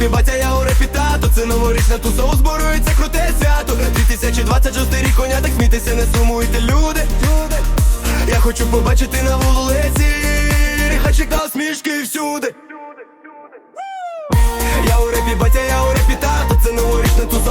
репі батя, я у репі тато. Це новорічна туса, узборується круте свято. 2026 рік коня, так смійтеся, не сумуйте, люди, люди Я хочу побачити на вулиці Хачика смішки всюди. Я у репі батя, я у репі тато. Це новорічна туса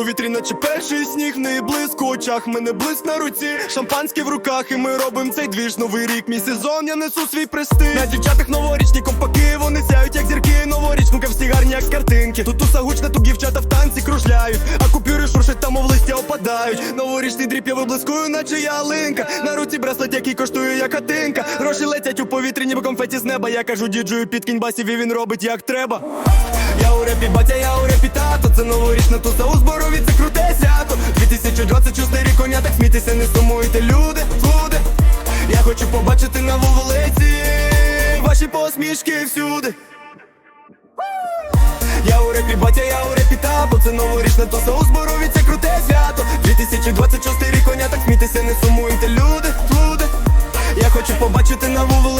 повітрі, наче перший сніг. Не блиск у очах, мене блиск на руці. Шампанське в руках, і ми робим цей двіж. Новий рік, мій сезон, я несу свій престиж. На дівчатах новорічні компаки, вони сяють, як зірки. Новорічнука всі гарні, як картинки. Тут уса гучна, тут дівчата в танці кружляють. А купюри шуршать, там мов листя опадають. Новорічний дріп я виблискую, наче ялинка. На руці браслет, який коштує, як хатинка. Гроші летять у повітрі, ніби конфеті з неба. Я кажу діджую, підкинь басів і він робить як треба. Я у репі батя, я у репі тато. Це новорічна туса у свято 2026 рік коня, так смійтеся, не сумуйте, люди, люди. Я хочу побачити на вулиці Ваші посмішки всюди. Я у репі батя, я у репі тато Це новорічна туса у зборові, це круте свято. 2026 рік коня, так смійтеся, не сумуйте, люди, люди. Я хочу побачити на вулиці